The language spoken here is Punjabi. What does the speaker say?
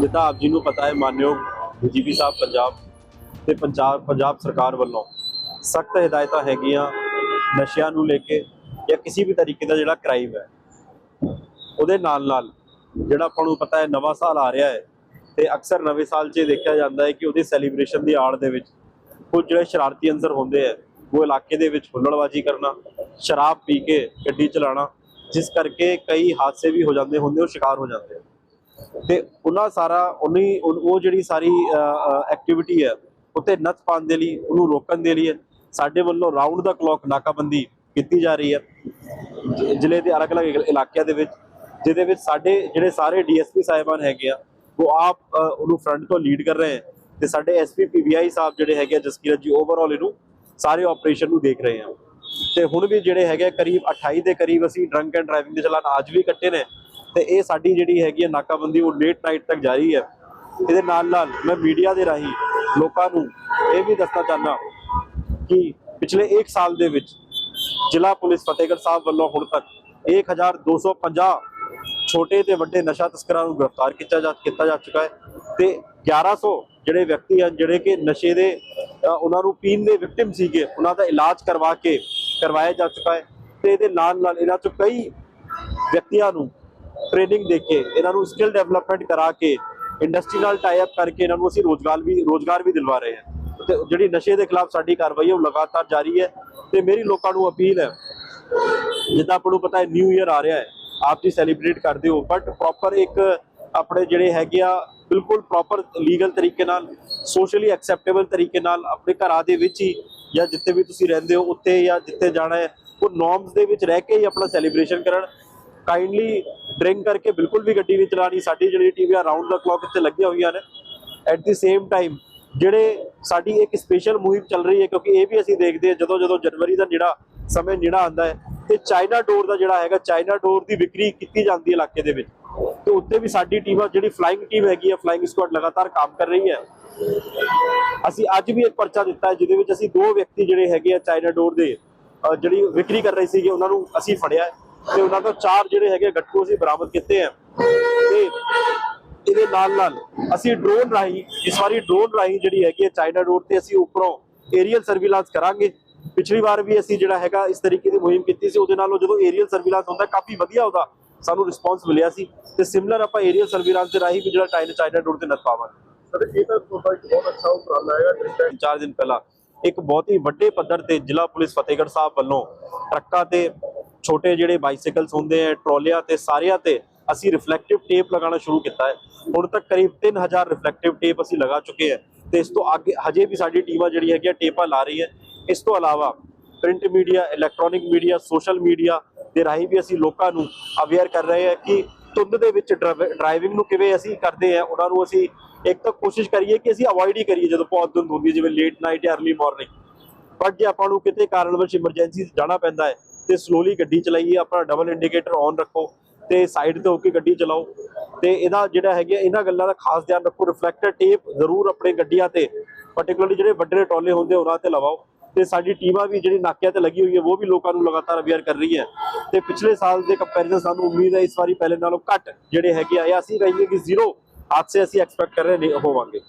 ਜਿੱਦਾਂ ਆਪ ਜੀ ਨੂੰ ਪਤਾ ਹੈ, ਮਾਨਯੋਗ ਡੀਜੀਪੀ ਸਾਹਿਬ ਪੰਜਾਬ ਤੇ ਪੰਜਾਬ ਪੰਜਾਬ ਸਰਕਾਰ ਵੱਲੋਂ ਸਖਤ ਹਦਾਇਤਾਂ ਹੈਗੀਆਂ ਨਸ਼ਿਆਂ ਨੂੰ ਲੈ ਕੇ ਜਾਂ ਕਿਸੇ ਵੀ ਤਰੀਕੇ ਦਾ ਜਿਹੜਾ ਕ੍ਰਾਈਮ ਹੈ, ਉਹਦੇ ਨਾਲ ਨਾਲ ਜਿਹੜਾ ਆਪਾਂ ਨੂੰ ਪਤਾ ਹੈ, ਨਵਾਂ ਸਾਲ ਆ ਰਿਹਾ ਹੈ ਤੇ ਅਕਸਰ ਨਵੇਂ ਸਾਲ 'ਚ ਦੇਖਿਆ ਜਾਂਦਾ ਹੈ ਕਿ ਉਹਦੀ ਸੈਲੀਬ੍ਰੇਸ਼ਨ ਦੀ ਆੜ ਦੇ ਵਿੱਚ ਕੁਝ ਜਿਹੜੇ ਸ਼ਰਾਰਤੀ ਅੰਸਰ ਹੁੰਦੇ ਆ ਉਹ ਇਲਾਕੇ ਦੇ ਵਿੱਚ ਹੁੱਲੜਬਾਜ਼ੀ ਕਰਨਾ, ਸ਼ਰਾਬ ਪੀ ਕੇ ਗੱਡੀ ਚਲਾਉਣਾ, ਜਿਸ ਕਰਕੇ ਕਈ ਹਾਦਸੇ ਵੀ ਹੋ ਜਾਂਦੇ ਹੁੰਦੇ, ਉਹ ਸ਼ਿਕਾਰ ਹੋ ਜਾਂਦੇ ਆ। ਤੇ ਉਹਨਾਂ ਸਾਰਾ ਉਨੀ ਉਨ- ਉਹ ਜਿਹੜੀ ਸਾਰੀ ਐਕਟੀਵਿਟੀ ਹੈ ਉੱਤੇ ਨੱਥ ਪਾਉਣ ਦੇ ਲਈ ਉਹਨੂੰ ਰੋਕਣ ਦੇ ਲਈ ਸਾਡੇ ਵੱਲੋਂ ਰਾਉਂਡ ਦਾ ਕਲੌਕ ਨਾਕਾਬੰਦੀ ਕੀਤੀ ਜਾ ਰਹੀ ਹੈ। ਜ਼ਿਲ੍ਹੇ ਦੇ ਅਲੱਗ-ਅਲੱਗ ਇਲਾਕਿਆਂ ਦੇ ਵਿੱਚ ਜਿਹਦੇ ਵਿੱਚ ਸਾਡੇ ਜਿਹੜੇ ਸਾਰੇ ਡੀਐਸਪੀ ਸਾਹਿਬਾਨ ਹੈਗੇ ਆ ਉਹ ਆਪ ਉਹਨੂੰ ਫਰੰਟ ਤੋਂ ਲੀਡ ਕਰ ਰਹੇ ਹੈ। ਤੇ ਸਾਡੇ ਐਸਪੀ ਪੀਬੀਆਈ ਸਾਹਿਬ ਜਿਹੜੇ ਹੈਗੇ ਆ ਜਸਕੀਰਤ ਜੀ ਓਵਰਆਲ ਇਹਨੂੰ ਸਾਰੇ ਆਪਰੇਸ਼ਨ ਨੂੰ ਦੇਖ ਰਹੇ ਆ। ਤੇ ਹੁਣ ਵੀ ਜਿਹੜੇ ਹੈਗੇ ਆ, ਕਰੀਬ 28 ਦੇ ਕਰੀਬ ਅਸੀਂ ਡਰੰਕ ਐਂਡ ਡਰਾਈਵਿੰਗ ਦੇ ਚਲਾਨ ਅੱਜ ਵੀ ਕੱਟੇ ਨੇ। ਤੇ ਇਹ ਸਾਡੀ ਜਿਹੜੀ ਹੈਗੀ ਹੈ ਨਾਕਾਬੰਦੀ, ਉਹ ਲੇਟ ਨਾਈਟ ਤੱਕ ਜਾਰੀ ਹੈ। ਇਹਦੇ ਨਾਲ ਨਾਲ ਮੈਂ ਮੀਡੀਆ ਦੇ ਰਾਹੀਂ ਲੋਕਾਂ ਨੂੰ ਇਹ ਵੀ ਦੱਸਣਾ ਚਾਹੁੰਦਾ ਕਿ ਪਿਛਲੇ 1 ਸਾਲ ਦੇ ਵਿੱਚ ਜ਼ਿਲ੍ਹਾ ਪੁਲਿਸ ਫਤਿਹਗੜ੍ਹ ਸਾਹਿਬ ਵੱਲੋਂ ਹੁਣ ਤੱਕ 1250 ਛੋਟੇ ਤੇ ਵੱਡੇ ਨਸ਼ਾ ਤਸਕਰਾਂ ਨੂੰ ਗ੍ਰਿਫਤਾਰ ਕੀਤਾ ਜਾ ਕੀਤਾ ਜਾ ਚੁੱਕਾ ਹੈ ਤੇ 1100 ਜਿਹੜੇ ਵਿਅਕਤੀ ਹਨ, ਜਿਹੜੇ ਕਿ ਨਸ਼ੇ ਦੇ ਉਹਨਾਂ ਨੂੰ ਪੀਣ ਦੇ ਵਿਕਟਿਮ ਸੀਗੇ, ਉਹਨਾਂ ਦਾ ਇਲਾਜ ਕਰਵਾ ਕੇ ਕਰਵਾਇਆ ਜਾ ਚੁੱਕਾ ਹੈ ਤੇ ਇਹਦੇ ਨਾਲ ਨਾਲ ਇਹਨਾਂ ਚੋਂ ਕਈ ਵਿਅਕਤੀਆਂ ਨੂੰ ਟ੍ਰੇਨਿੰਗ ਦੇ ਕੇ, ਇਹਨਾਂ ਨੂੰ ਸਕਿੱਲ ਡਿਵੈਲਪਮੈਂਟ ਕਰਾ ਕੇ ਇੰਡਸਟਰੀ ਨਾਲ ਟਾਈ ਅਪ ਕਰਕੇ ਇਹਨਾਂ ਨੂੰ ਅਸੀਂ ਰੋਜ਼ਗਾਰ ਵੀ ਰੋਜ਼ਗਾਰ ਵੀ ਦਿਲਵਾ ਰਹੇ ਹਾਂ। ਤੇ ਜਿਹੜੀ ਨਸ਼ੇ ਦੇ ਖਿਲਾਫ ਸਾਡੀ ਕਾਰਵਾਈ ਉਹ ਲਗਾਤਾਰ ਜਾਰੀ ਹੈ ਤੇ ਮੇਰੀ ਲੋਕਾਂ ਨੂੰ ਅਪੀਲ ਹੈ, ਜਿੱਦਾਂ ਆਪਾਂ ਨੂੰ ਪਤਾ ਹੈ ਨਿਊ ਈਅਰ ਆ ਰਿਹਾ ਹੈ, ਆਪ ਜੀ ਸੈਲੀਬ੍ਰੇਟ ਕਰਦੇ ਹੋ ਬਟ ਪ੍ਰੋਪਰ ਇੱਕ ਆਪਣੇ ਜਿਹੜੇ ਹੈਗੇ ਆ, ਬਿਲਕੁਲ ਪ੍ਰੋਪਰ ਲੀਗਲ ਤਰੀਕੇ ਨਾਲ ਸੋਸ਼ਲੀ ਐਕਸੈਪਟੇਬਲ ਤਰੀਕੇ ਨਾਲ ਆਪਣੇ ਘਰਾਂ ਦੇ ਵਿੱਚ ਹੀ ਜਾਂ ਜਿੱਥੇ ਵੀ ਤੁਸੀਂ ਰਹਿੰਦੇ ਹੋ, ਉੱਥੇ ਜਾਂ ਜਿੱਥੇ ਜਾਣਾ ਹੈ, ਉਹ ਨੋਰਮਸ ਦੇ ਵਿੱਚ ਰਹਿ ਕੇ ਹੀ ਆਪਣਾ ਸੈਲੀਬ੍ਰੇਸ਼ਨ ਕਰਨ ਕਾਈਂਡਲੀ ਡਰਿੰਕ ਕਰਕੇ ਬਿਲਕੁਲ ਵੀ ਗੱਡੀ ਨਹੀਂ ਚਲਾਣੀ। ਸਾਡੀ ਜਿਹੜੀ ਟੀਮ ਆ ਰਾਉਂਡ ਦਾ ਕਲੌਕ ਇੱਥੇ ਲੱਗੀਆਂ ਹੋਈਆਂ ਨੇ। ਐਟ ਦੀ ਸੇਮ ਟਾਈਮ ਜਿਹੜੇ ਸਾਡੀ ਇੱਕ ਸਪੈਸ਼ਲ ਮੁਹਿੰਮ ਚੱਲ ਰਹੀ ਹੈ, ਕਿਉਂਕਿ ਇਹ ਵੀ ਅਸੀਂ ਦੇਖਦੇ ਹਾਂ, ਜਦੋਂ ਜਦੋਂ ਜਨਵਰੀ ਦਾ ਜਿਹੜਾ ਸਮੇਂ ਨੇੜਾ ਆਉਂਦਾ ਹੈ, ਤੇ ਚਾਈਨਾ ਡੋਰ ਦਾ ਜਿਹੜਾ ਹੈਗਾ ਚਾਈਨਾ ਡੋਰ ਦੀ ਵਿਕਰੀ ਕੀਤੀ ਜਾਂਦੀ ਹੈ ਇਲਾਕੇ ਦੇ ਵਿੱਚ। ਤੇ ਉੱਤੇ ਵੀ ਸਾਡੀ ਟੀਮ ਆ, ਜਿਹੜੀ ਫਲਾਈਂਗ ਟੀਮ ਹੈਗੀ ਹੈ ਫਲਾਈਂਗ ਸਕੁਆਡ ਲਗਾਤਾਰ ਕੰਮ ਕਰ ਰਹੀ ਹੈ। ਅਸੀਂ ਅੱਜ ਵੀ ਇੱਕ ਪਰਚਾ ਦਿੱਤਾ ਹੈ, ਜਿਹਦੇ ਵਿੱਚ ਅਸੀਂ ਦੋ ਵਿਅਕਤੀ ਜਿਹੜੇ ਹੈਗੇ ਆ ਚਾਈਨਾ ਡੋਰ ਦੇ ਜਿਹੜੀ ਵਿਕਰੀ ਕਰ ਰਹੇ ਸੀਗੇ, ਉਹਨਾਂ ਨੂੰ ਅਸੀਂ ਫੜਿਆ ਤੇ ਉਹਨਾਂ ਤੋਂ ਚਾਰ ਜਿਹੜੇ ਹੈਗੇ ਗੱਟੂ ਅਸੀਂ ਬਰਾਮਦ ਕੀਤੇ ਆ। ਤੇ ਇਹਦੇ ਨਾਲ ਨਾਲ ਅਸੀਂ ਡਰੋਨ ਰਾਹੀਂ ਇਸ ਵਾਰੀ ਡਰੋਨ ਰਾਹੀਂ ਜਿਹੜੀ ਹੈਗੀ ਹੈ ਚਾਈਨਾ ਡੋਰ ਤੇ ਅਸੀਂ ਉੱਪਰੋਂ ਏਰੀਅਲ ਸਰਵੀਲਾਂਸ ਕਰਾਂਗੇ। ਪਿਛਲੀ ਵਾਰ ਵੀ ਅਸੀਂ ਜਿਹੜਾ ਹੈਗਾ ਇਸ ਤਰੀਕੇ ਦੀ ਮੁਹਿੰਮ ਕੀਤੀ ਸੀ ਉਹਦੇ ਨਾਲੋਂ ਜਦੋਂ ਏਰੀਅਲ ਸਰਵੀਲਾਂਸ ਹੁੰਦਾ ਕਾਫੀ ਵਧੀਆ ਉਹਦਾ ਸਾਨੂੰ ਰਿਸਪੌਂਸ ਮਿਲਿਆ ਸੀ। ਤੇ ਸਿਮਿਲਰ ਆਪਾਂ ਏਰੀਅਲ ਸਰਵੀਲਾਂਸ ਦੇ ਰਾਹੀਂ ਵੀ ਜਿਹੜਾ ਚਾਈਨਾ ਚਾਈਨਾ ਡੋਰ ਤੇ ਨੱਥ ਪਾਵਾਂਗੇ। ਸਰ ਇਹ ਤਾਂ ਤੁਹਾਡਾ ਬਹੁਤ ਅੱਛਾ ਉਪਰਾਲਾ ਹੈਗਾ ਚਾਰ ਦਿਨ ਪਹਿਲਾਂ ਇੱਕ ਬਹੁਤ ਹੀ ਵੱਡੇ ਪੱਧਰ ਤੇ ਜ਼ਿਲ੍ਹਾ ਪੁਲਿਸ ਫਤਿਹਗੜ੍ਹ ਸਾਹਿਬ ਵੱਲੋਂ ਟਰੱਕਾਂ ਤੇ ਛੋਟੇ ਜਿਹੜੇ ਬਾਈਸਾਈਕਲਸ ਹੁੰਦੇ ਆ, ਟਰਾਲੀਆਂ ਤੇ, ਸਾਰਿਆਂ ਤੇ ਅਸੀਂ ਰਿਫਲੈਕਟਿਵ ਟੇਪ ਲਗਾਉਣਾ ਸ਼ੁਰੂ ਕੀਤਾ ਹੈ। ਹੁਣ ਤੱਕ ਕਰੀਬ 3000 ਰਿਫਲੈਕਟਿਵ ਟੇਪ ਅਸੀਂ ਲਗਾ ਚੁੱਕੇ ਹਾਂ ਤੇ ਇਸ ਤੋਂ ਅੱਗੇ ਹਜੇ ਵੀ ਸਾਡੀ ਟੀਮਾਂ ਜਿਹੜੀਆਂ ਹੈਗੀਆਂ ਟੇਪਾਂ ਲਾ ਰਹੀ ਹੈ ਇਸ ਤੋਂ ਇਲਾਵਾ print media electronic media social media ਦੇ ਰਾਹੀਂ ਵੀ ਅਸੀਂ ਲੋਕਾਂ ਨੂੰ ਅਵੇਅਰ ਕਰ ਰਹੇ ਹਾਂ ਕਿ ਧੁੰਦ ਦੇ ਵਿੱਚ ਡਰਾਈਵਿੰਗ ਨੂੰ ਕਿਵੇਂ ਅਸੀਂ ਕਰਦੇ ਆ ਉਹਨਾਂ ਨੂੰ ਅਸੀਂ ਇੱਕ ਤਾਂ ਕੋਸ਼ਿਸ਼ ਕਰੀਏ ਕਿ ਅਸੀਂ ਅਵੋਇਡ ਹੀ ਕਰੀਏ ਜਦੋਂ ਬਹੁਤ ਧੁੰਦ ਹੁੰਦੀ ਹੈ, ਜਿਵੇਂ ਲੇਟ ਨਾਈਟ ਜਾਂ ਅਰਲੀ ਮਾਰਨਿੰਗ ਬਟ ਜੇ ਆਪਾਂ ਨੂੰ ਕਿਤੇ ਕਾਰਨਵਸ਼ ਐਮਰਜੈਂਸੀ ਜਾਣਾ ਪੈਂਦਾ ਹੈ ਤੇ ਸਲੋਲੀ ਗੱਡੀ ਚਲਾਈਏ, ਆਪਣਾ ਡਬਲ ਇੰਡੀਕੇਟਰ ਔਨ ਰੱਖੋ ਤੇ ਸਾਈਡ ਤੇ ਹੋ ਕੇ ਗੱਡੀ ਚਲਾਓ। ਤੇ ਇਹਦਾ ਜਿਹੜਾ ਹੈਗਾ ਇਹਨਾਂ ਗੱਲਾਂ ਦਾ ਖਾਸ ਧਿਆਨ ਰੱਖੋ ਰਿਫਲੈਕਟਰ ਟੇਪ ਜ਼ਰੂਰ ਆਪਣੇ ਗੱਡੀਆਂ ਤੇ ਪਾਰਟਿਕੂਲਰਲੀ ਜਿਹੜੇ ਵੱਡੇ ਟੋਲੇ ਹੁੰਦੇ ਉਹਨਾਂ ਤੇ ਲਵਾਓ। ਤੇ ਸਾਡੀ ਟੀਮਾਂ ਵੀ ਜਿਹੜੀ ਨਾਕਿਆਂ ਤੇ ਲੱਗੀ ਹੋਈ ਹੈ ਉਹ ਵੀ ਲੋਕਾਂ ਨੂੰ ਲਗਾਤਾਰ ਅਵੇਅਰ ਕਰ ਰਹੀ ਹੈ ਤੇ ਪਿਛਲੇ ਸਾਲ ਦੇ ਕੰਪੈਰੀਜ਼ਨ ਸਾਨੂੰ ਉਮੀਦ ਹੈ ਇਸ ਵਾਰੀ ਪਹਿਲੇ ਨਾਲੋਂ ਘੱਟ ਜਿਹੜੇ ਹੈਗੇ ਆ। ਅਸੀਂ ਕਹਿੰਦੇ ਕਿ ਜ਼ੀਰੋ ਹਾਦਸੇ ਅਸੀਂ ਐਕਸਪੈਕਟ ਕਰ ਰਹੇ ਹੋਵਾਂਗੇ।